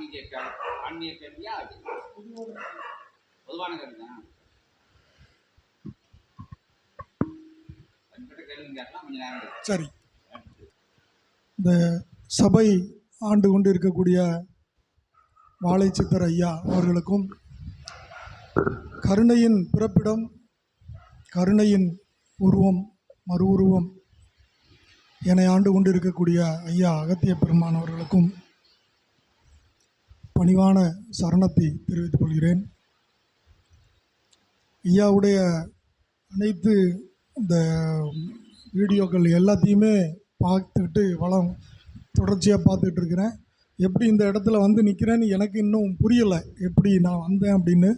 ஆன்மீக ஆன்மீக கேள்வியா அது? பொதுவான தான் இருக்கு. சரி. இந்த சபை ஆண்டு கொண்டு இருக்கக்கூடிய வாழைச்சித்தர் ஐயா அவர்களுக்கும் கருணையின் பிறப்பிடம் கருணையின் உருவம் மறு உருவம் என ஆண்டு கொண்டு இருக்கக்கூடிய ஐயா அகத்திய பெருமான் அவர்களுக்கும் பணிவான சரணத்தை தெரிவித்துக் கொள்கிறேன். ஐயாவுடைய அனைத்து இந்த வீடியோக்கள் எல்லாத்தையுமே பார்த்துக்கிட்டு வளம் தொடர்ச்சியாக பார்த்துட்டு இருக்கிறேன். எப்படி இந்த இடத்துல வந்து நிற்கிறேன்னு எனக்கு இன்னும் புரியலை எப்படி நான் வந்தேன் அப்படின்னு.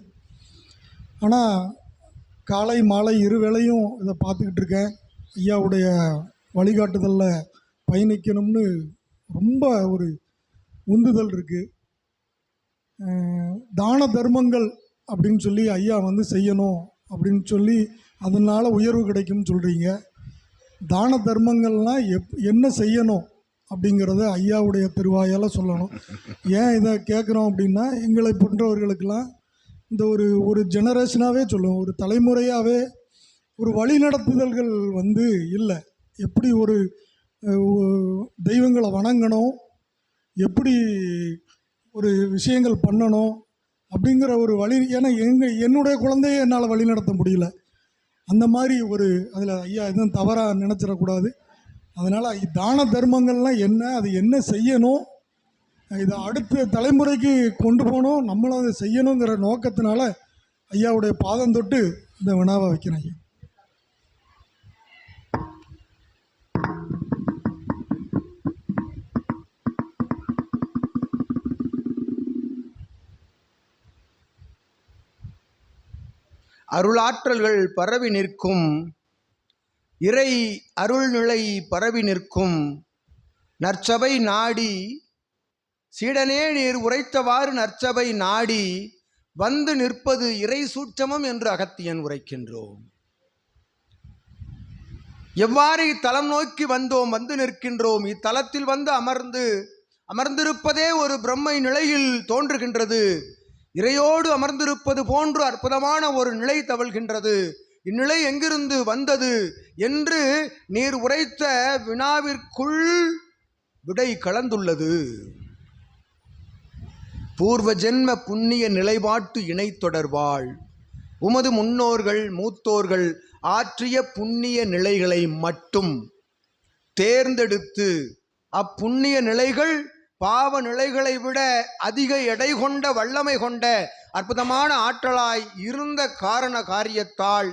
ஆனால் காலை மாலை இரு வேளையும் இதை பார்த்துக்கிட்டு இருக்கேன். ஐயாவுடைய வழிகாட்டுதலில் பயணிக்கணும்னு ரொம்ப ஒரு உந்துதல் இருக்குது தான தர்மங்கள் அப்படின்னு சொல்லி ஐயா வந்து செய்யணும் அப்படின்னு சொல்லி அதனால் உயர்வு கிடைக்கும்னு சொல்கிறீங்க தான தர்மங்கள்லாம் எப் என்ன செய்யணும் அப்படிங்கிறத ஐயாவுடைய திருவாயால் சொல்லணும். ஏன் இதை கேட்குறோம் அப்படின்னா எங்களை போன்றவர்களுக்கெல்லாம் இந்த ஒரு ஒரு ஜெனரேஷனாகவே சொல்லுவோம். ஒரு தலைமுறையாகவே ஒரு வழிநடத்துதல்கள் வந்து இல்லை. எப்படி ஒரு தெய்வங்களை வணங்கணும் எப்படி ஒரு விஷயங்கள் பண்ணணும் அப்படிங்கிற ஒரு வழி ஏன்னா எங்கள் என்னுடைய குழந்தைய என்னால் வழி நடத்த முடியல. அந்த மாதிரி ஒரு அதில் ஐயா எதுவும் தவறாக நினச்சிடக்கூடாது. அதனால் தான தர்மங்கள்லாம் என்ன அது என்ன செய்யணும் இதை அடுத்த தலைமுறைக்கு கொண்டு போகணும் நம்மளும் அதை செய்யணுங்கிற நோக்கத்தினால ஐயாவுடைய பாதம் தொட்டு இந்த வினாவை வைக்கிறேன் ஐயா. அருளாற்றல்கள் பரவி நிற்கும். இறை அருள்நிலை பரவி நிற்கும். நற்சபை நாடி சீடனே நீர் உரைத்தவாறு நற்சபை நாடி வந்து நிற்பது இறை சூட்சமம் என்று அகத்தியன் உரைக்கின்றோம். எவ்வாறு இத்தலம் நோக்கி வந்தோம் வந்து நிற்கின்றோம்? இத்தலத்தில் வந்து அமர்ந்து அமர்ந்திருப்பதே ஒரு பிரம்மை நிலையில் தோன்றுகின்றது. இறையோடு அமர்ந்திருப்பது போன்று அற்புதமான ஒரு நிலை தவழ்கின்றது. இந்நிலை எங்கிருந்து வந்தது என்று நீர் உரைத்த வினாவிற்குள் விடை கலந்துள்ளது. பூர்வ ஜென்ம புண்ணிய நிலைப்பாட்டு இணை தொடர்பாள். உமது முன்னோர்கள் மூத்தோர்கள் ஆற்றிய புண்ணிய நிலைகளை மட்டும் தேர்ந்தெடுத்து அப்புண்ணிய நிலைகள் பாவ நிலைகளை விட அதிக எடை கொண்ட வல்லமை கொண்ட அற்புதமான ஆற்றலாய் இருந்த காரண காரியத்தால்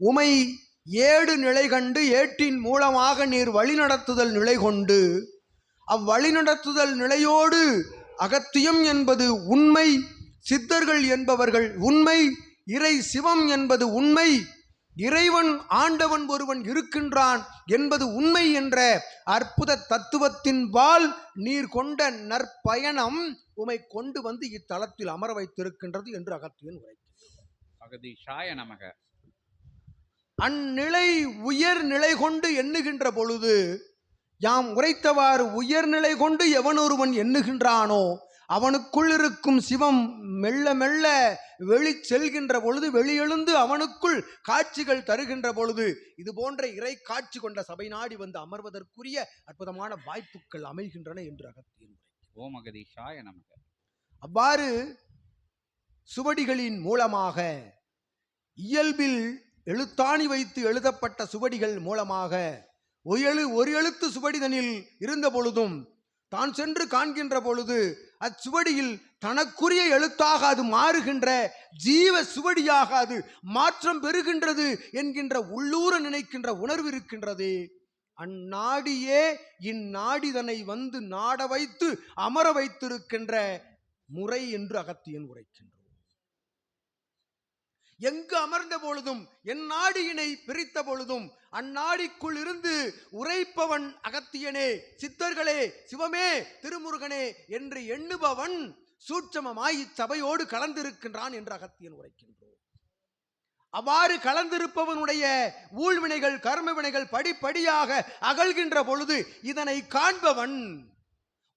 உமை ஏடு நிலை கண்டு ஏட்டின் மூலமாக நீர் வழிநடத்துதல் நிலை கொண்டு அவ்வழிநடத்துதல் நிலையோடு அகத்தியம் என்பது உண்மை சித்தர்கள் என்பவர்கள் உண்மை இறை சிவம் என்பது உண்மை இறைவன் ஆண்டவன் ஒருவன் இருக்கின்றான் என்பது உண்மை என்ற அற்புத தத்துவத்தின் பால் நீர் கொண்ட நற்பயணம் உமை கொண்டு வந்து இத்தலத்தில் அமர வைத்திருக்கின்றது என்று அகத்தியன் உரை அகதீஷாய நமக. அந்நிலை உயர் நிலை கொண்டு எண்ணுகின்ற பொழுது யாம் உரைத்தவாறு உயர்நிலை கொண்டு எவன் ஒருவன் எண்ணுகின்றானோ அவனுக்குள் இருக்கும் சிவம் மெல்ல மெல்ல வெளி செல்கின்ற பொழுது வெளியெழுந்து அவனுக்குள் காட்சிகள் தருகின்ற பொழுது இது போன்ற இறை காட்சி கொண்ட சபை நாடி வந்து அமர்வதற்குரிய அற்புதமான வாய்ப்புகள் அமைகின்றன என்று அகத்தியன் ஓம் அகதீஷாய நமக. அவ்வாறு சுவடிகளின் மூலமாக இயல்பில் எழுத்தாணி வைத்து எழுதப்பட்ட சுவடிகள் மூலமாக ஒரு எழு ஒரு எழுத்து சுவடிதனில் இருந்த பொழுதும் தான் சென்று காண்கின்ற பொழுது அச்சுவடியில் தனக்குரிய எழுத்தாக அது மாறுகின்ற ஜீவ சுவடியாக அது மாற்றம் பெறுகின்றது என்கின்ற உள்ளூர நினைக்கின்ற உணர்வு இருக்கின்றது. அந்நாடியே இந்நாடிதனை வந்து நாட வைத்து அமர வைத்திருக்கின்ற முறை என்று அகத்தியன் உரைக்கின்றான். எங்கு அமர்ந்த பொழுதும் என் நாடியினை பிரித்த பொழுதும் அந்நாடிக்குள் இருந்து உரைப்பவன் அகத்தியனே சித்தர்களே சிவமே திருமுருகனே என்று எண்ணுபவன் சூட்சமமாய் இச்சபையோடு கலந்திருக்கின்றான் என்று அகத்தியன் உரைக்கின்றோம் அவ்வாறு கலந்திருப்பவனுடைய ஊழ்வினைகள் கர்மவினைகள் படிப்படியாக அகழ்கின்ற பொழுது இதனை காண்பவன்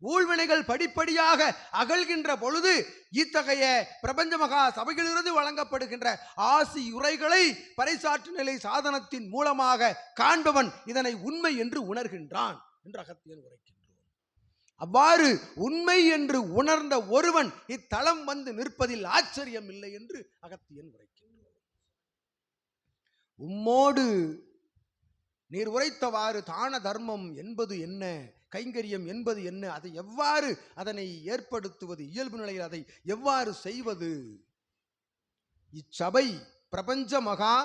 ஊழ்வினைகள் படிப்படியாக அகழ்கின்ற பொழுது இத்தகைய பிரபஞ்ச மகா சபையிலிருந்து வழங்கப்படுகின்ற ஆசி உரைகளை பறைசாற்று நிலை சாதனத்தின் மூலமாக காண்பவன் இதனை உண்மை என்று உணர்கின்றான் என்று அகத்தியன் உரைக்கின்றோம். அவ்வாறு உண்மை என்று உணர்ந்த ஒருவன் இத்தலம் வந்து நிற்பதில் ஆச்சரியம் இல்லை என்று அகத்தியன் உரைக்கின்றோம். உம்மோடு நீர் உரைத்தவாறு தான தர்மம் என்பது என்ன? கைங்கரியம் என்பது என்ன? அதை எவ்வாறு அதனை ஏற்படுத்துவது? இயல்பு நிலையில் அதை எவ்வாறு செய்வது? இச்சபை பிரபஞ்ச மகா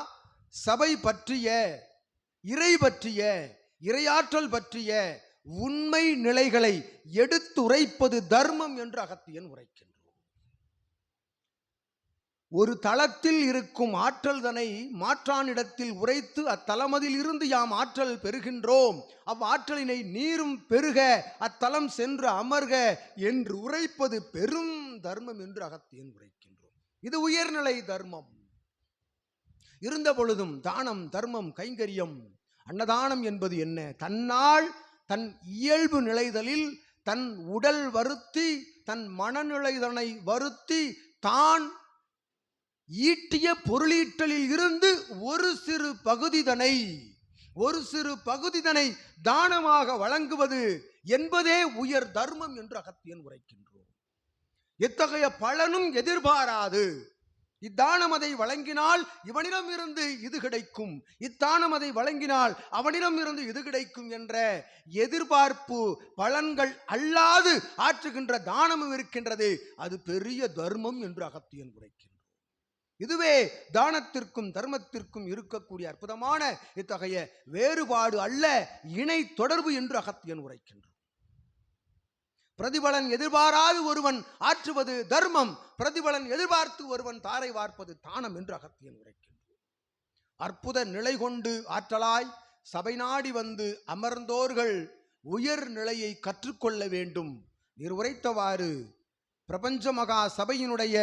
சபை பற்றிய இறை பற்றிய இறையாற்றல் பற்றிய உண்மை நிலைகளை எடுத்துரைப்பது தர்மம் என்று அகத்தியன் உரைக்கின்றோம் ஒரு தளத்தில் இருக்கும் ஆற்றல் தனை மாற்றானிடத்தில் உரைத்து அத்தலமதில் இருந்து யாம் ஆற்றல் பெறுகின்றோம். அவ்வாற்றலினை நீரும் பெருக அத்தலம் சென்று அமர்க என்று உரைப்பது பெரும் தர்மம் என்று அகத்தியன் உரைக்கின்றோம். இது உயர்நிலை தர்மம். இருந்த பொழுதும் தானம் தர்மம் கைங்கரியம் அன்னதானம் என்பது என்ன? தன்னால் தன் இயல்பு நிலைதலில் தன் உடல் வருத்தி தன் மனநிலைதனை வருத்தி தான் ஈட்டிய பொருளீட்டலில் இருந்து ஒரு சிறு பகுதிதனை ஒரு சிறு பகுதிதனை தானமாக வழங்குவது என்பதே உயர் தர்மம் என்று அகத்தியன் உரைக்கின்றோம். எத்தகைய பலனும் எதிர்பாராது. இத்தானம் அதை வழங்கினால் இவனிடம் இருந்து இது கிடைக்கும். இத்தானம் அதை வழங்கினால் அவனிடம் இருந்து இது கிடைக்கும் என்ற எதிர்பார்ப்பு பலன்கள் அல்லாது ஆற்றுகின்ற தானமும் இருக்கின்றது. அது பெரிய தர்மம் என்று அகத்தியன் உரைக்கின்றோம் இதுவே தானத்திற்கும் தர்மத்திற்கும் இருக்கக்கூடிய அற்புதமான இத்தகைய வேறுபாடு அல்ல இணை தொடர்பு என்று அகத்தியன் உரைக்கின்றோம் பிரதிபலன் எதிர்பாராது ஒருவன் ஆற்றுவது தர்மம் பிரதிபலன் எதிர்பார்த்து ஒருவன் தாரை வார்ப்பது தானம் என்று அகத்தியன் உரைக்கின்றோம் அற்புத நிலை கொண்டு ஆற்றலாய் சபை நாடி வந்து அமர்ந்தோர்கள் உயர் நிலையை கற்றுக்கொள்ள வேண்டும். நீர் உரைத்தவாறு பிரபஞ்ச மகா சபையினுடைய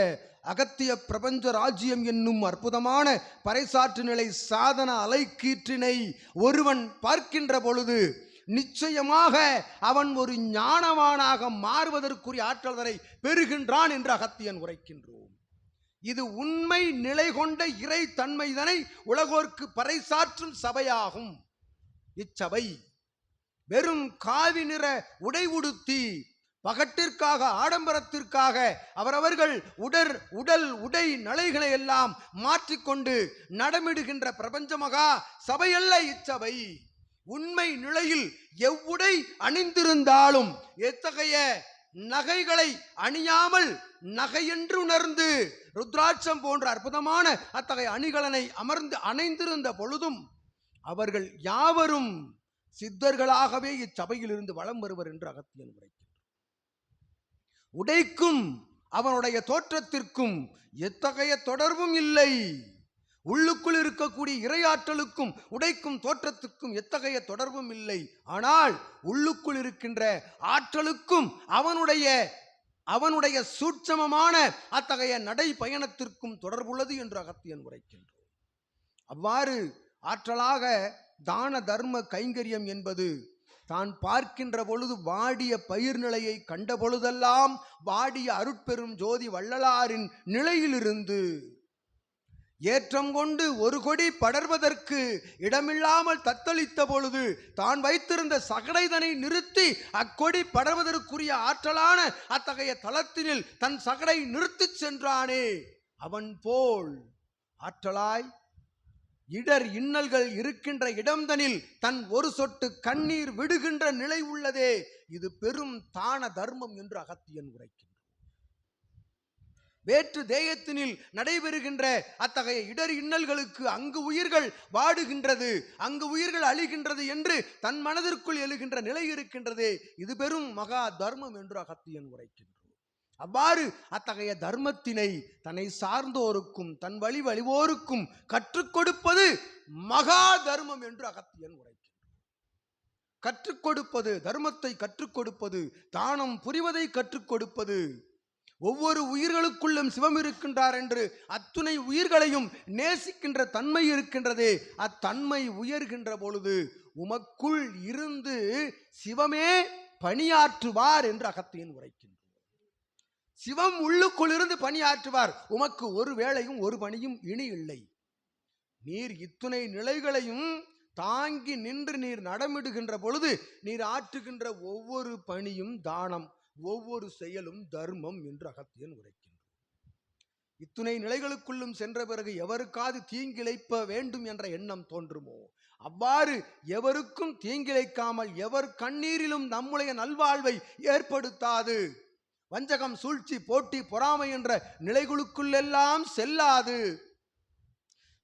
அகத்திய பிரபஞ்ச ராஜ்யம் என்னும் அற்புதமான பறைசாற்று நிலை சாதன அலைக்கீற்றினை ஒருவன் பார்க்கின்ற பொழுது நிச்சயமாக அவன் ஒரு ஞானவானாக மாறுவதற்குரிய ஆற்றல்தரை பெறுகின்றான் என்று அகத்தியன் உரைக்கின்றோம். இது உண்மை நிலை கொண்ட இறை தன்மைதனை உலகோர்க்கு பறைசாற்றும் சபையாகும். இச்சபை வெறும் காவி நிற உடை உடுத்தி பகட்டிற்காக ஆடம்பரத்திற்காக அவரவர்கள் உடற் உடல் உடை நலைகளை எல்லாம் மாற்றிக்கொண்டு நடமிடுகின்ற பிரபஞ்ச மகா சபையல்ல இச்சபை. உண்மை நிலையில் எவ்வுடை அணிந்திருந்தாலும் எத்தகைய நகைகளை அணியாமல் நகையென்று உணர்ந்து ருத்ராட்சம் போன்ற அற்புதமான அத்தகைய அணிகலனை அமர்ந்து அணைந்திருந்த பொழுதும் அவர்கள் யாவரும் சித்தர்களாகவே இச்சபையில் இருந்து வலம் வருவர் என்று அகத்தியன் உரைக்கின்றார் உடைக்கும் அவனுடைய தோற்றத்திற்கும் எத்தகைய தொடர்பும் இல்லை. உள்ளுக்குள் இருக்கக்கூடிய இரையாற்றலுக்கும் உடைக்கும் தோற்றத்துக்கும் எத்தகைய தொடர்பும் இல்லை. ஆனால் உள்ளுக்குள் இருக்கின்ற ஆற்றலுக்கும் அவனுடைய அவனுடைய சூட்சமமான அத்தகைய நடை பயணத்திற்கும் தொடர்புள்ளது என்று அகத்தியன் உரைக்கின்றோம் அவ்வாறு ஆற்றலாக தான தர்ம கைங்கரியம் என்பது தான் பார்க்கின்ற பொழுது வாடிய பயிர் நிலையை கண்ட பொழுதெல்லாம் வாடிய அருட்பெரும் ஜோதி வள்ளலாரின் நிலையிலிருந்து ஏற்றம் கொண்டு ஒரு கொடி படர்வதற்கு இடமில்லாமல் தத்தளித்த பொழுது தான் வைத்திருந்த சகடைதனை நிறுத்தி அக்கொடி படர்வதற்குரிய ஆற்றலான அத்தகைய தளத்தினில் தன் சகடை நிறுத்திச் சென்றானே. அவன் போல் ஆற்றலாய் இடர் இன்னல்கள் இருக்கின்ற இடம்தனில் தன் ஒரு சொட்டு கண்ணீர் விடுகின்ற நிலை உள்ளதே. இது பெரும் தான தர்மம் என்று அகத்தியன் உரைக்கின்றான். வேற்று தேயத்தினில் நடைபெறுகின்ற அத்தகைய இடர் இன்னல்களுக்கு அங்கு உயிர்கள் வாடுகின்றது அங்கு உயிர்கள் அழிகின்றது என்று தன் மனதிற்குள் எழுகின்ற நிலை இருக்கின்றதே. இது பெரும் மகா தர்மம் என்று அகத்தியன் உரைக்கின்றோம் அவ்வாறு அத்தகைய தர்மத்தினை தன்னை சார்ந்தோருக்கும் தன் வழி வழிவோருக்கும் கற்றுக் கொடுப்பது மகா தர்மம் என்று அகத்தியன் உரைக்கின்றார் கற்றுக் கொடுப்பது தர்மத்தை கற்றுக் கொடுப்பது தானம் புரிவதை கற்றுக் கொடுப்பது ஒவ்வொரு உயிர்களுக்குள்ளும் சிவம் இருக்கின்றார் என்று அத்துணை உயிர்களையும் நேசிக்கின்ற தன்மை இருக்கின்றதே அத்தன்மை உயர்கின்ற பொழுது உமக்குள் இருந்து சிவமே பணியாற்றுவார் என்று அகத்தியன் உரைக்கின்றோம் சிவம் உள்ளுக்குள்ளிருந்து பணியாற்றுவார். உமக்கு ஒரு வேளையும் ஒரு பணியும் இனி இல்லை. நீர் இத்துணை நிலைகளையும் தாங்கி நின்று நீர் நடமிடுகின்ற பொழுது நீர் ஆற்றுகின்ற ஒவ்வொரு பணியும் தானம் ஒவ்வொரு செயலும் தர்மம் என்று அகத்தியன் உரைக்கின்றார் இத்துணை நிலைகளுக்குள்ளும் சென்ற பிறகு எவருக்காவது தீங்கிழைப்ப வேண்டும் என்ற எண்ணம் தோன்றுமோ? அவ்வாறு எவருக்கும் தீங்கிழைக்காமல் எவர் கண்ணீரிலும் நம்முடைய நல்வாழ்வை ஏற்படுத்தாது. வஞ்சகம் சூழ்ச்சி போட்டி பொறாமை என்ற நிலைகளுக்குள்ளெல்லாம் செல்லாது.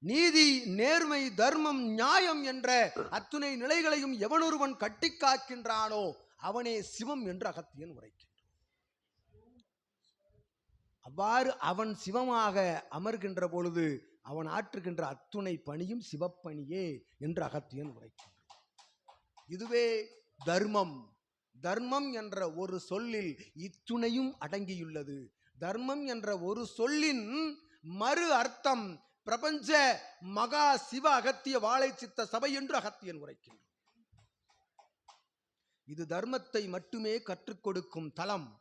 நீதி நேர்மை தர்மம் நியாயம் என்ற அத்துணை நிலைகளையும் எவனொருவன் கட்டி காக்கின்றானோ அவனே சிவம் என்று அகத்தியன் உரைக்கின்றான். அவ்வாறு அவன் சிவமாக அமர்கின்ற பொழுது அவன் ஆற்றுகின்ற அத்துணை பணியும் சிவப்பணியே என்று அகத்தியன் உரைக்கின்றான். இதுவே தர்மம். தர்மம் என்ற ஒரு சொல்லில் இத்துணையும் அடங்கியுள்ளது. தர்மம் என்ற ஒரு சொல்லின் மறு அர்த்தம் பிரபஞ்ச மகா சிவ அகத்திய வாழை சித்த சபை என்று அகத்தியன் உரைக்கின்றான். இது தர்மத்தை மட்டுமே கற்றுக் கொடுக்கும் தலம்.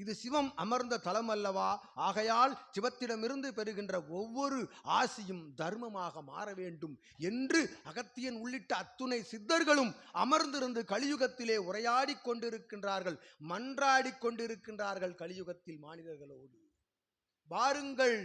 இது சிவம் அமர்ந்த தலம் அல்லவா ஆகையால் சிவத்திடமிருந்து பெறுகின்ற ஒவ்வொரு ஆசியும் தர்மமாக மாற வேண்டும் என்று அகத்தியன் உள்ளிட்ட அத்துணை சித்தர்களும் அமர்ந்திருந்து கலியுகத்திலே உரையாடிக் கொண்டிருக்கின்றார்கள் மன்றாடிக் கொண்டிருக்கின்றார்கள் கலியுகத்தில் மாநிலர்களோடு. வாருங்கள்.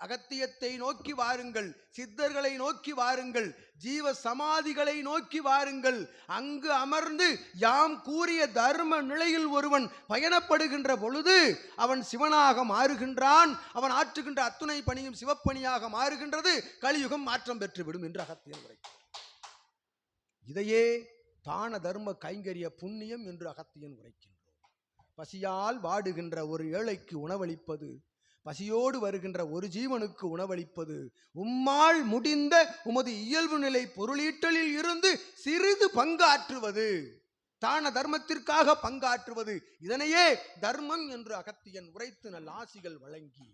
அகத்தியத்தை நோக்கி வாருங்கள் சித்தர்களை நோக்கி வாருங்கள் ஜீவ சமாதிகளை நோக்கி வாருங்கள். அங்கு அமர்ந்து யாம் கூறிய தர்ம நிலையில் ஒருவன் பயணப்படுகின்ற பொழுது அவன் சிவனாக மாறுகின்றான். அவன் ஆற்றுகின்ற அத்துணை பணியும் சிவப்பணியாக மாறுகின்றது. கலியுகம் மாற்றம் பெற்றுவிடும் என்று அகத்தியன் உரை இதையே தான தர்ம கைங்கரிய புண்ணியம் என்று அகத்தியன் உரைக்கின்றோம். பசியால் வாடுகின்ற ஒரு ஏழைக்கு உணவளிப்பது பசியோடு வருகின்ற ஒரு ஜீவனுக்கு உணவளிப்பது உம்மால் முடிந்த உமது இயல்பு நிலை பொருளீட்டலில் இருந்து சிறிது பங்காற்றுவது தான தர்மத்திற்காக பங்காற்றுவது. இதனையே தர்மம் என்று அகத்தியன் உரைத்து நல் ஆசிகள் வழங்கி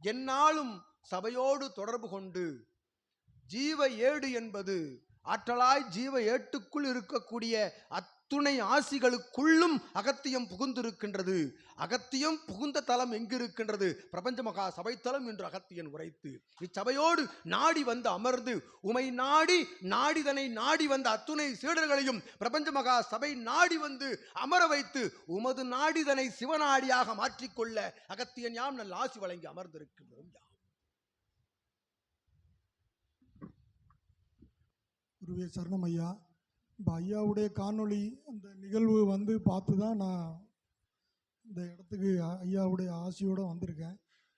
என்னாலும் சபையோடு தொடர்பு கொண்டு ஜீவ ஏடு என்பது ஆற்றலாய் ஜீவ ஏட்டுக்குள் இருக்கக்கூடிய அத்துணை ஆசிகளுக்குள்ளும் அகத்தியம் புகுந்திருக்கின்றது. அகத்தியம் புகுந்த தலம் எங்கிருக்கின்றது? பிரபஞ்ச மகா சபைத்தலம் என்று அகத்தியன் உரைத்து இச்சபையோடு நாடி வந்து அமர்ந்து உமை நாடி நாடிதனை நாடி வந்த அத்துணை சீடர்களையும் பிரபஞ்ச மகா சபை நாடி வந்து அமர வைத்து உமது நாடிதனை சிவநாடியாக மாற்றிக்கொள்ள அகத்தியன் யாம் நல்ல ஆசி வழங்கி அமர்ந்திருக்கின்றோம் யாம். குருவே சரணம் ஐயா. இப்போ ஐயாவுடைய காணொளி அந்த நிகழ்வு வந்து பார்த்து தான் நான் இந்த இடத்துக்கு ஐயாவுடைய ஆசையோடு வந்திருக்கேன்.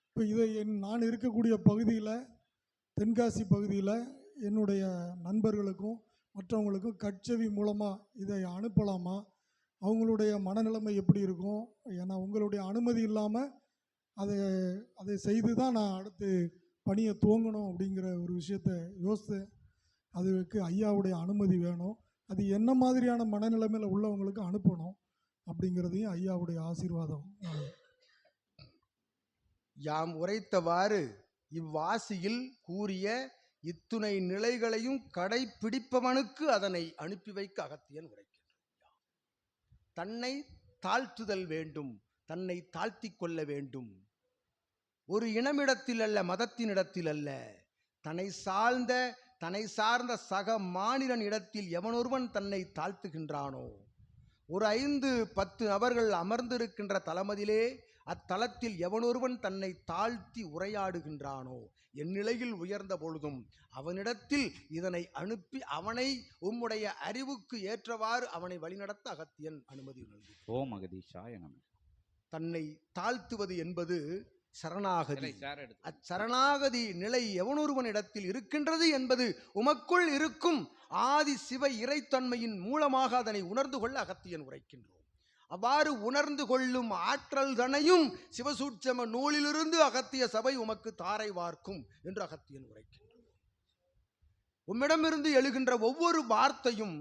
இப்போ இதை என் நான் இருக்கக்கூடிய பகுதியில் தென்காசி பகுதியில் என்னுடைய நண்பர்களுக்கும் மற்றவங்களுக்கும் கட்செவி மூலமாக இதை அனுப்பலாமா? அவங்களுடைய மனநிலைமை எப்படி இருக்கும்? ஏன்னா உங்களுடைய அனுமதி இல்லாமல் அதை அதை செய்து தான் நான் அடுத்து பணியை துவங்கணும் அப்படிங்கிற ஒரு விஷயத்தை யோசித்தேன். அதுக்கு ஐயாவுடைய அனுமதி வேணும். அது என்ன மாதிரியான மனநிலைமையில் உள்ளவங்களுக்கு அனுப்பணும் அப்படிங்கிறதையும் ஐயாவுடைய ஆசீர்வாதம். யாம் உரைத்தவாறு இவ்வாசியில் கூறிய இத்துணை நிலைகளையும் கடைப்பிடிப்பவனுக்கு அதனை அனுப்பி வைக்க அகத்தியன் உரைக்கின்றான். தன்னை தாழ்த்துதல் வேண்டும் தன்னை தாழ்த்திக் கொள்ள வேண்டும். ஒரு இனமிடத்தில் அல்ல மதத்தினிடத்தில் அல்ல தன்னை சார்ந்த தன்னை சார்ந்த சக மாநிலன் இடத்தில் எவனொருவன் தன்னை தாழ்த்துகின்றானோ? ஒரு ஐந்து பத்து நபர்கள் அமர்ந்திருக்கின்ற தலமதிலே அத்தலத்தில் எவனொருவன் தன்னை தாழ்த்தி உரையாடுகின்றானோ? என் நிலையில் உயர்ந்த பொழுதும் அவனிடத்தில் இதனை அனுப்பி அவனை உம்முடைய அறிவுக்கு ஏற்றவாறு அவனை வழிநடத்த அகத்தியன் அனுமதி நல்கி. ஓம் அகதீஷாய தன்னை தாழ்த்துவது என்பது சரணாகதி. அச்சரணாகதி நிலை எவனொருவனிடத்தில் இருக்கின்றது என்பது உமக்குள் இருக்கும் ஆதி சிவ இறைத்தன்மையின் மூலமாக அதனை உணர்ந்து கொள்ள அகத்தியன் உரைக்கின்றோம். அவ்வாறு உணர்ந்து கொள்ளும் ஆற்றல் தனையும் சிவசூட்சம நூலிலிருந்து அகத்திய சபை உமக்கு தாரை வார்க்கும் என்று அகத்தியன் உரைக்கின்றோம் உம்மிடமிருந்து எழுகின்ற ஒவ்வொரு வார்த்தையும்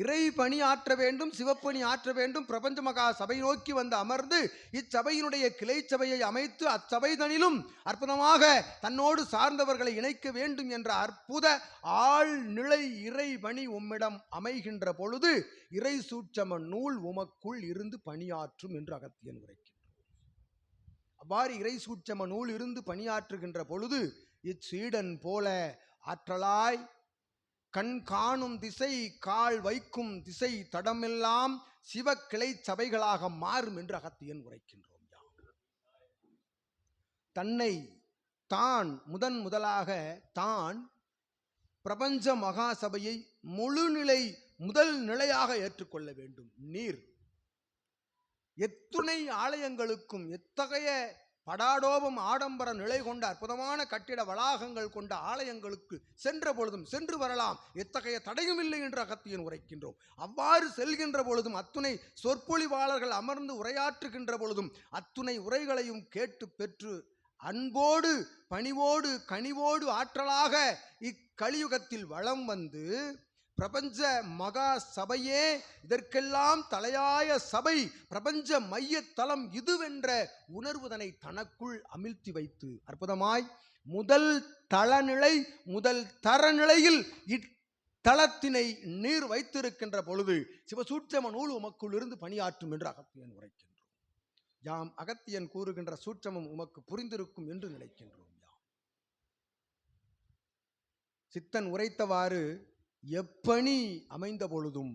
இறை பணி ஆற்ற வேண்டும் சிவப்பணி ஆற்ற வேண்டும். பிரபஞ்ச மகா சபை நோக்கி வந்து அமர்ந்து இச்சபையினுடைய கிளை சபையை அமைத்து அச்சபைதனிலும் அற்புதமாக தன்னோடு சார்ந்தவர்களை இணைக்க வேண்டும் என்ற அற்புத ஆழ்நிலை இறை பணி உம்மிடம் அமைகின்ற பொழுது இறை சூட்சம நூல் உமக்குள் இருந்து பணியாற்றும் என்று அகத்தியன் உரைக்கின்றார். அவ்வாறு இறை சூட்சம நூல் இருந்து பணியாற்றுகின்ற பொழுது இச்சீடன் போல ஆற்றலாய் கண் காணும் திசை கால் வைக்கும் திசை தடமெல்லாம் சிவ கிளை சபைகளாக மாறும் என்று அகத்தியன் உரைக்கின்றோம். யாம் தன்னை தான் முதன் முதலாக தான் பிரபஞ்ச மகாசபையை முழுநிலை முதல் நிலையாக ஏற்றுக்கொள்ள வேண்டும். நீர் எத்துணை ஆலயங்களுக்கும் எத்தகைய படாடோபம் ஆடம்பர நிலை கொண்ட அற்புதமான கட்டிட வளாகங்கள் கொண்ட ஆலயங்களுக்கு சென்ற பொழுதும் சென்று வரலாம். எத்தகைய தடையும் இல்லை என்று அகத்தியன் உரைக்கின்றோம். அவ்வாறு செல்கின்ற பொழுதும் அத்துணை சொற்பொழிவாளர்கள் அமர்ந்து உரையாற்றுகின்ற பொழுதும் அத்துணை உரைகளையும் கேட்டு பெற்று அன்போடு பணிவோடு கனிவோடு ஆற்றலாக இக்கலியுகத்தில் வளம் வந்து பிரபஞ்ச மகா சபையே இதற்கெல்லாம் தலையாய சபை. பிரபஞ்ச மையத்தலம் இதுவென்ற உணர்வுதனை தனக்குள் அமிழ்த்தி வைத்து. அற்புதமாய் முதல் தளநிலை முதல் தரநிலையில் இத்தலத்தினை நீர் வைத்திருக்கின்ற பொழுது சிவசூட்சம நூல் உமக்குள் இருந்து பணியாற்றும் என்று அகத்தியன் உரைக்கின்றோம். யாம் அகத்தியன் கூறுகின்ற சூட்சமம் உமக்கு புரிந்திருக்கும் என்று நினைக்கின்றோம் யாம். சித்தன் உரைத்தவாறு எப்பணி அமைந்த பொழுதும்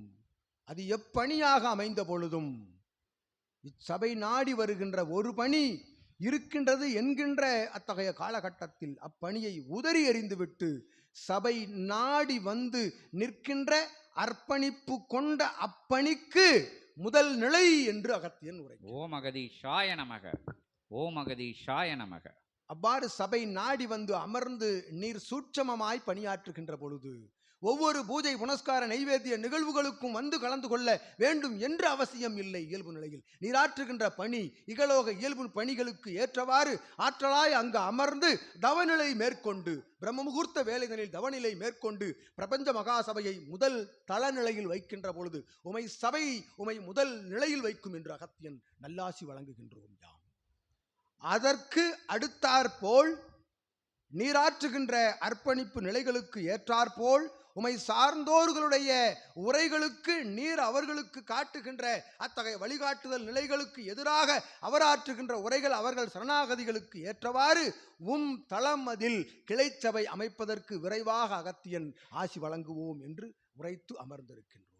அது எப்பணியாக அமைந்த பொழுதும் இச்சபை நாடி வருகின்ற ஒரு பணி இருக்கின்றது என்கின்ற அத்தகைய காலகட்டத்தில் அப்பணியை உதறி எறிந்துவிட்டு சபை நாடி வந்து நிற்கின்ற அர்ப்பணிப்பு கொண்ட அப்பணிக்கு முதல் நிலை என்று அகத்தியன் உரை ஓம் அகதீஷாய நமக ஓம் அகதீஷாய நமக. அவ்வாறு சபை நாடி வந்து அமர்ந்து நீர் சூட்சமமாய் பணியாற்றுகின்ற பொழுது ஒவ்வொரு பூஜை புனஸ்கார நைவேத்திய நிகழ்வுகளுக்கும் வந்து கலந்து கொள்ள வேண்டும் என்ற அவசியம் இல்லை இயல்பு நிலையில். நீராற்றுகின்ற பணி இகலோக இயல்பு பணிகளுக்கு ஏற்றவாறு ஆற்றலாய் அங்கு அமர்ந்து தவநிலை மேற்கொண்டு பிரம்ம முகூர்த்த வேலைகளில் தவநிலை மேற்கொண்டு பிரபஞ்ச மகாசபையை முதல் தளநிலையில் வைக்கின்ற பொழுது உமை சபை உமை முதல் நிலையில் வைக்கும் என்று அகத்தியன் நல்லாசி வழங்குகின்றோம் யாம். அதற்கு அடுத்தாற்போல் நீராற்றுகின்ற அர்ப்பணிப்பு நிலைகளுக்கு ஏற்றாற்போல் உமை சார்ந்தோர்களுடைய உரைகளுக்கு நீர் அவர்களுக்கு காட்டுகின்ற அத்தகைய வழிகாட்டுதல் நிலைகளுக்கு எதிராக அவர் ஆற்றுகின்ற உரைகள் அவர்கள் சரணாகதிகளுக்கு ஏற்றவாறு உம் தளம் அதில் கிளைச்சபை அமைப்பதற்கு விரைவாக அகத்தியன் ஆசி வழங்குவோம் என்று உரைத்து அமர்ந்திருக்கின்றோம்.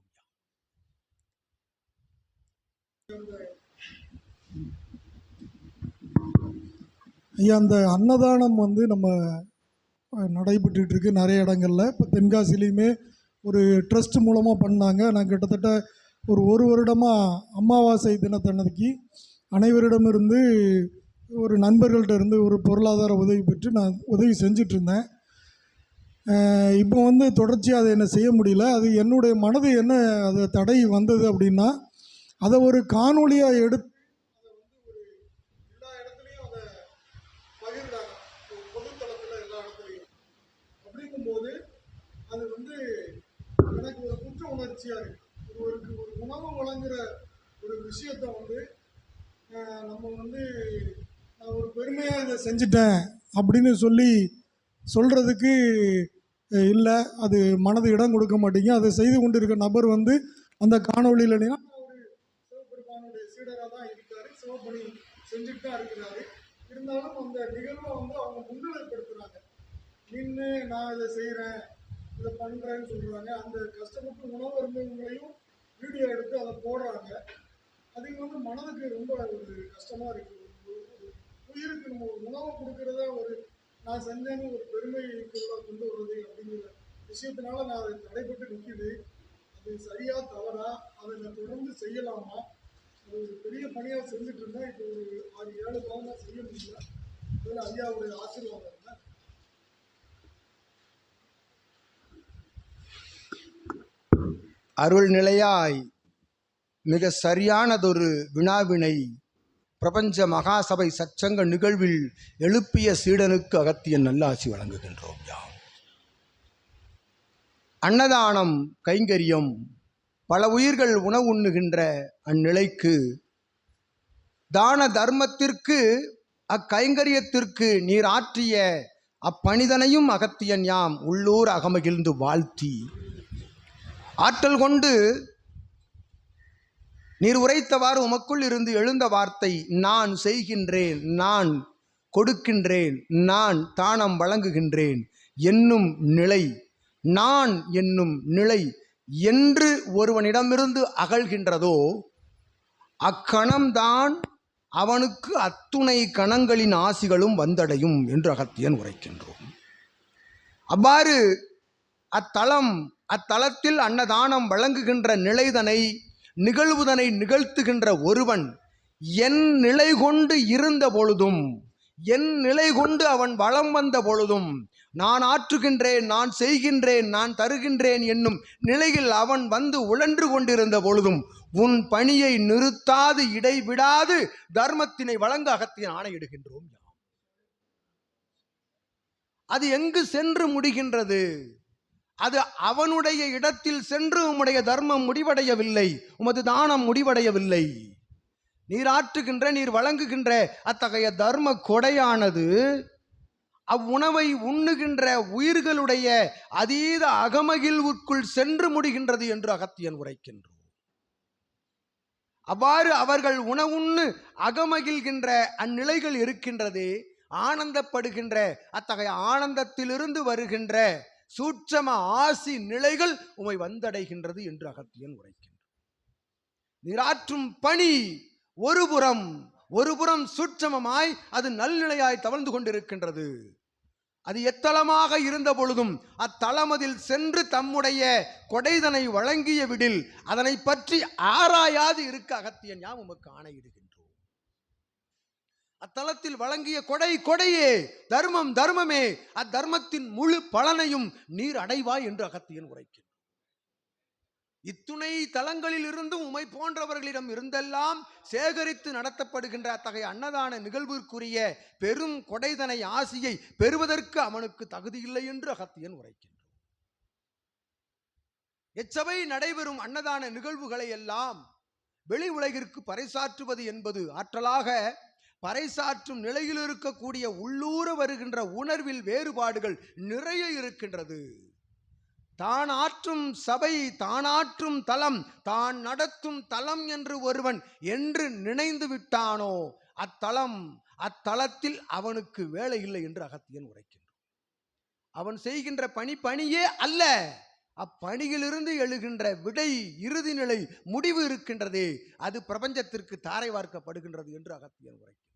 ஐயா அந்த அன்னதானம் வந்து நம்ம அஹ், நடைபெற்றுட்டு நிறைய இடங்களில். இப்போ தென்காசிலையுமே ஒரு ட்ரஸ்ட் மூலமாக பண்ணாங்க. நான் கிட்டத்தட்ட ஒரு ஒரு வருடமாக அமாவாசை தினத்தன்னைக்கு அனைவரிடமிருந்து ஒரு நண்பர்கள்ட்ட இருந்து ஒரு பொருளாதார உதவி பெற்று நான் உதவி செஞ்சுட்டு இருந்தேன் இப்போ வந்து தொடர்ச்சியாக அதை என்ன செய்ய முடியல. அது என்னுடைய மனது என்ன அது தடை வந்தது அப்படின்னா அதை ஒரு காணொளியாக எடுத்து எல்லா இடத்துலையும் அதை பகிர்றாங்க பொதுத்தளத்தில் எல்லா இடத்துலையும் அப்படிங்கும்போது அது வந்து எனக்கு ஒரு மகிழ்ச்சியாக உணர்ச்சியாக ஒருவருக்கு ஒரு உணவு வழங்குற ஒரு விஷயத்தை வந்து நம்ம வந்து நான் ஒரு பெருமையாக இதை செஞ்சுட்டேன் அப்படின்னு சொல்லி சொல்கிறதுக்கு இல்லை. அது மனது இடம் கொடுக்க மாட்டேங்க. அதை செய்து கொண்டிருக்க நபர் வந்து அந்த காணொலியில் ஒரு சிவபெருமானுடைய சீடராக தான் இருக்காரு. சிவபணி செஞ்சுட்டு தான் இருக்கிறாரு. இருந்தாலும் அந்த நிகழ்வை வந்து அவங்க முன்னிலைப்படுத்துகிறாங்க நின்று நான் இதை செய்கிறேன் இதை பண்ணுறேன்னு சொல்கிறாங்க அந்த கஷ்டப்பட்டு உணவு இருந்தவங்களையும் வீடியோ எடுத்து அதை போடுறாங்க. அது வந்து மனதுக்கு ரொம்ப ஒரு கஷ்டமாக இருக்குது உயிருக்கு நம்ம ஒரு உணவை கொடுக்கறத ஒரு நான் செஞ்சேன்னு ஒரு பெருமைக்குள்ள கொண்டு வருது அப்படிங்கிற விஷயத்தினால நான் அதை தடைப்பட்டு நிற்கிது அது சரியா தவறா அதை நான் தொடர்ந்து செய்யலாமா? அது ஒரு பெரிய பணியாக செஞ்சுட்டு இருந்தேன். இப்போ ஒரு ஆறு ஏழு காலமாக செய்ய முடியல. அதில் ஐயாவுடைய ஆசீர்வாதம் அருள் நிலையாய் மிக சரியானதொரு வினாவினை பிரபஞ்ச மகாசபை சச்சங்க நிகழ்வில் எழுப்பிய சீடனுக்கு அகத்தியன் நல்லாசி வழங்குகின்றோம் யாம். அன்னதானம் கைங்கரியம் பல உயிர்கள் உணவு உண்ணுகின்ற அந்நிலைக்கு தான தர்மத்திற்கு அக்கைங்கரியத்திற்கு நீர் ஆற்றிய அப்பணிதனையும் அகத்தியன் யாம் உள்ளூர் அகமகிழ்ந்து வாழ்த்தி ஆற்றல் கொண்டு நீர் உரைத்தவாறு உமக்குள் இருந்து எழுந்த வார்த்தை நான் செய்கின்றேன் நான் கொடுக்கின்றேன் நான் தானம் வழங்குகின்றேன் என்னும் நிலை. நான் என்னும் நிலை என்று ஒருவனிடமிருந்து அகழ்கின்றதோ அக்கணம்தான் அவனுக்கு அத்துணை கணங்களின் ஆசிகளும் வந்தடையும் என்று அகத்தியன் உரைக்கின்றோம். அவ்வாறு அத்தலம் அத்தலத்தில் அன்னதானம் வழங்குகின்ற நிலைதனை நிகழ்வுதனை நிகழ்த்துகின்ற ஒருவன் என் நிலை கொண்டு இருந்த பொழுதும் என் நிலை கொண்டு அவன் வளம் வந்த பொழுதும் நான் ஆற்றுகின்றேன் நான் செய்கின்றேன் நான் தருகின்றேன் என்னும் நிலையில் அவன் வந்து உழன்று கொண்டிருந்த பொழுதும் உன் பணியை நிறுத்தாது இடைவிடாது தர்மத்தினை வழங்க அகத்தின் ஆணையிடுகின்றோம் அது எங்கு சென்று முடிகின்றது? அது அவனுடைய இடத்தில் சென்று உம்முடைய தர்மம் முடிவடையவில்லை. உமது தானம் முடிவடையவில்லை. நீர் ஆற்றுகின்ற நீர் வழங்குகின்ற அத்தகைய தர்ம கொடையானது அவ்வுணவை உண்ணுகின்ற உயிர்களுடைய அதீத அகமகிழ்வுக்குள் சென்று முடிகின்றது என்று அகத்தியன் உரைக்கின்றோம் அவ்வாறு அவர்கள் உணவுண்ணு அகமகிழ்கின்ற அந்நிலைகள் இருக்கின்றதே ஆனந்தப்படுகின்ற அத்தகைய ஆனந்தத்திலிருந்து வருகின்ற சூட்சம ஆசி நிலைகள் உமை வந்தடைகின்றது என்று அகத்தியன் உரைக்கின்றான். நிராற்றும் பணி ஒருபுறம் ஒருபுறம் சூட்சமமாய் அது நல்நிலையாய் தவழ்ந்து கொண்டிருக்கின்றது. அது எத்தலமாக இருந்த பொழுதும் அத்தலமதில் சென்று தம்முடைய கொடைதனை வழங்கிய விடில் அதனை பற்றி ஆராயாது இருக்க அகத்தியன் யாம் உமக்கு ஆணையிடுகின்றோம் அத்தலத்தில் வழங்கிய கொடை கொடையே தர்மம் தர்மமே. அத்தர்மத்தின் முழு பலனையும் நீர் அடைவாய் என்று அகத்தியன் உரைக்கின்றார் இத்துணை தலங்களில் இருந்தும் உமை போன்றவர்களிடம் இருந்தெல்லாம் சேகரித்து நடத்தப்படுகின்ற அத்தகைய அன்னதான நிகழ்விற்குரிய பெரும் கொடைதனை ஆசியை பெறுவதற்கு அவனுக்கு தகுதியில்லை என்று அகத்தியன் உரைக்கின்றான். எச்சபை நடைபெறும் அன்னதான நிகழ்வுகளை எல்லாம் வெளி உலகிற்கு பறைசாற்றுவது என்பது ஆற்றலாக பறைசாற்றும் நிலையில் இருக்கக்கூடிய உள்ளூர வருகின்ற உணர்வில் வேறுபாடுகள் நிறைய இருக்கின்றது. தான் ஆற்றும் சபை தானாற்றும் தலம் தான் நடத்தும் தலம் என்று ஒருவன் என்று நினைந்து விட்டானோ அத்தலம் அத்தலத்தில் அவனுக்கு வேலை இல்லை என்று அகத்தியன் உரைக்கின்றான். அவன் செய்கின்ற பணி பணியே அல்ல. அப்பணியிலிருந்து எழுகின்ற விடை இறுதி நிலை முடிவு இருக்கின்றதே. அது பிரபஞ்சத்திற்கு தாரை வார்க்கப்படுகின்றது என்று அகத்தியன் உரைக்கின்றான்.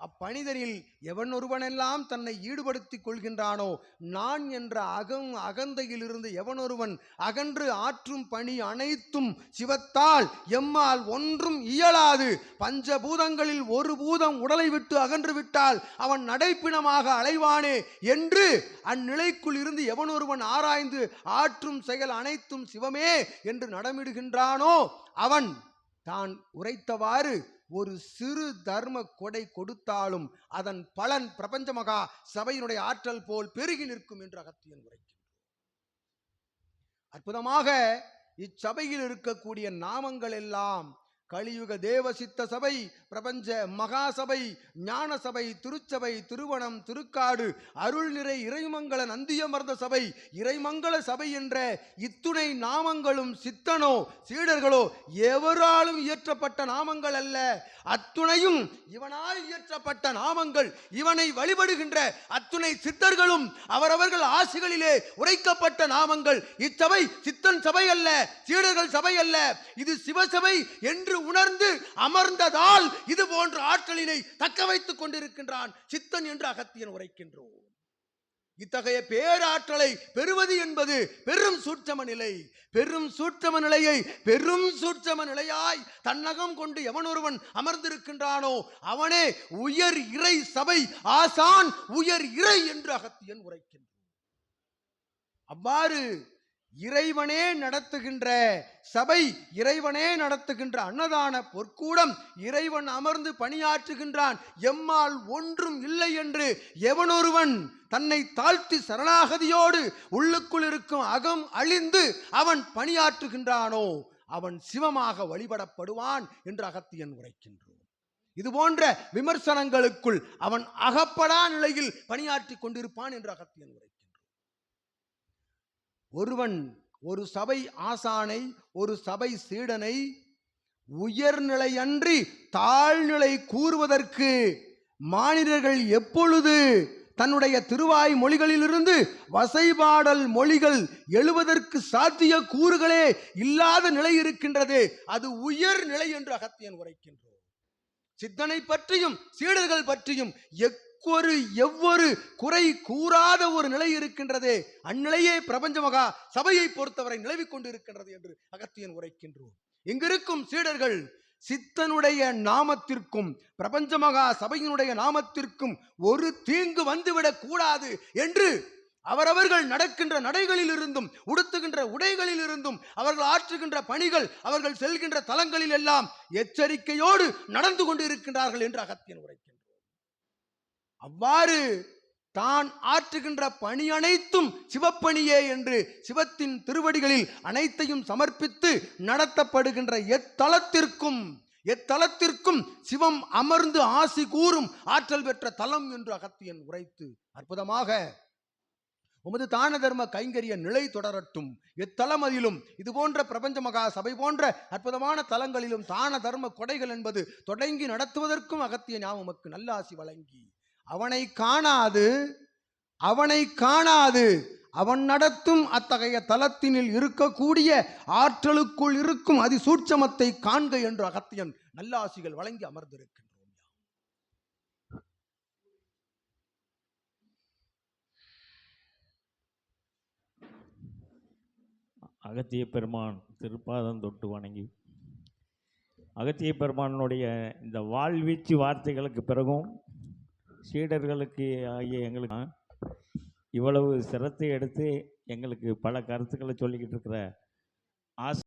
அப்பணிதனில் எவன் ஒருவனெல்லாம் தன்னை ஈடுபடுத்திக் கொள்கின்றானோ நான் என்ற அகம் அகந்தையிலிருந்து எவனொருவன் அகன்று ஆற்றும் பணி அனைத்தும் சிவத்தால் எம்மால் ஒன்றும் இயலாது. பஞ்சபூதங்களில் ஒரு பூதம் உடலை விட்டு அகன்று விட்டால் அவன் நடைப்பிணமாக அலைவானே என்று அந்நிலைக்குள் இருந்து எவனொருவன் ஆராய்ந்து ஆற்றும் செயல் அனைத்தும் சிவமே என்று நடமிடுகின்றானோ அவன் தான் உரைத்தவாறு ஒரு சிறு தர்ம கொடை கொடுத்தாலும் அதன் பலன் பிரபஞ்ச மகா சபையினுடைய ஆற்றல் போல் பெருகி நிற்கும் என்று அகத்தியன் உரைக்கின்றார் அற்புதமாக இச்சபையில் இருக்கக்கூடிய நாமங்கள் எல்லாம் கலியுக தேவசித்த சபை பிரபஞ்ச மகா சபை ஞான சபை திருச்சபை திருவனம் திருக்காடு அருள் நிறை இறைமங்கல நந்தியமர்ந்த சபை இறைமங்கல சபை என்ற இத்துணை நாமங்களும் சித்தனோ சீடர்களோ எவராலும் இயற்றப்பட்ட நாமங்கள் அல்ல. அத்துணையும் இவனால் இயற்றப்பட்ட நாமங்கள் இவனை வழிபடுகின்ற அத்துணை சித்தர்களும் அவரவர்கள் ஆசிகளிலே உரைக்கப்பட்ட நாமங்கள். இச்சபை சித்தன் சபை அல்ல சீடர்கள் சபை அல்ல. இது சிவசபை என்று உணர்ந்து அமர்ந்ததால் இது போன்ற ஆற்றலினை தக்க வைத்துக் கொண்டிருக்கின்றான் சித்தன் என்று அகத்தியன் உரைக்கின்றோம். இத்தகைய பேராற்றலை பெறுவது என்பது பெரும் சூட்சம நிலை. பெரும் சூட்சம நிலையை பெரும் சூட்சம நிலையாய் தன்னகம் கொண்டு எவனொருவன் அமர்ந்திருக்கின்றானோ அவனே உயர் இறை சபை ஆசான் உயர் இறை என்று அகத்தியன் உரைக்கின்றான் அவ்வாறு இறைவனே நடத்துகின்ற சபை இறைவனே நடத்துகின்ற அன்னதான பொற்கூடம் இறைவன் அமர்ந்து பணியாற்றுகின்றான். எம்மால் ஒன்றும் இல்லை என்று எவனொருவன் தன்னை தாழ்த்தி சரணாகதியோடு உள்ளுக்குள் இருக்கும் அகம் அழிந்து அவன் பணியாற்றுகின்றானோ அவன் சிவமாக வழிபடப்படுவான் என்று அகத்தியன் உரைக்கின்றோம் இது போன்ற விமர்சனங்களுக்குள் அவன் அகப்படா நிலையில் பணியாற்றி கொண்டிருப்பான் என்று அகத்தியன் உரை ஒருவன் ஒரு சபை ஆசானை ஒரு சபை சீடனை உயர்நிலையன்றி தாழ்நிலை கூறுவதற்கு மானிடர்கள் எப்பொழுது தன்னுடைய திருவாய் மொழிகளிலிருந்து வசைபாடல் மொழிகள் எழுவதற்கு சாத்திய கூறுகளே இல்லாத நிலை இருக்கின்றது அது உயர் நிலை என்று அகத்தியன் உரைக்கின்றோம் சித்தனை பற்றியும் சீடர்கள் பற்றியும் எக்கொரு எவ்வொரு குறை கூறாத ஒரு நிலை இருக்கின்றதே. அந்நிலையே பிரபஞ்ச மகா சபையை பொறுத்தவரை நிலவிக் கொண்டிருக்கின்றது என்று அகத்தியன் உரைக்கின்றோம். இங்கிருக்கும் சீடர்கள் சித்தனுடைய நாமத்திற்கும் பிரபஞ்ச மகா சபையினுடைய நாமத்திற்கும் ஒரு தீங்கு வந்துவிடக் கூடாது என்று அவரவர்கள் நடக்கின்ற நடைகளில் இருந்தும் உடுத்துகின்ற உடைகளில் இருந்தும் அவர்கள் ஆற்றுகின்ற பணிகள் அவர்கள் செல்கின்ற தலங்களில் எல்லாம் எச்சரிக்கையோடு நடந்து கொண்டு இருக்கின்றார்கள் என்று அகத்தியன் உரைக்கின்றோம் அவ்வாறு தான் ஆற்றுகின்ற பணி அனைத்தும் சிவப்பணியே என்று சிவத்தின் திருவடிகளில் அனைத்தையும் சமர்ப்பித்து நடத்தப்படுகின்ற எத்தலத்திற்கும் எத்தலத்திற்கும் சிவம் அமர்ந்து ஆசி கூறும் ஆற்றல் பெற்ற தலம் என்று அகத்தியன் உரைத்து அற்புதமாக உமது தான தர்ம கைங்கரிய நிலை தொடரட்டும். எத்தலமதிலும் இது போன்ற பிரபஞ்ச மகா சபை போன்ற அற்புதமான தலங்களிலும் தான தர்ம கொடைகள் என்பது தொடங்கி நடத்துவதற்கும் அகத்திய ஞாபகம் உமக்கு நல்லாசி வழங்கி. அவனை காணாது அவனை காணாது. அவன் நடத்தும் அத்தகைய தலத்தினில் இருக்கக்கூடிய ஆற்றலுக்குள் இருக்கும் அதிசூட்சமத்தை காண்க என்று அகத்தியன் நல்லாசிகள் வழங்கி அமர்ந்திருக்கின்றோம் அகத்திய பெருமான் திருப்பாதம் தொட்டு வணங்கி. அகத்திய பெருமானுடைய இந்த வாழ்வீச்சு வார்த்தைகளுக்கு பிறகும் சீடர்களுக்கு ஆகிய எங்களுக்கு இவ்வளவு சிரத்தை எடுத்து எங்களுக்கு பல கருத்துக்களை சொல்லிக்கிட்டு இருக்கிற ஆசை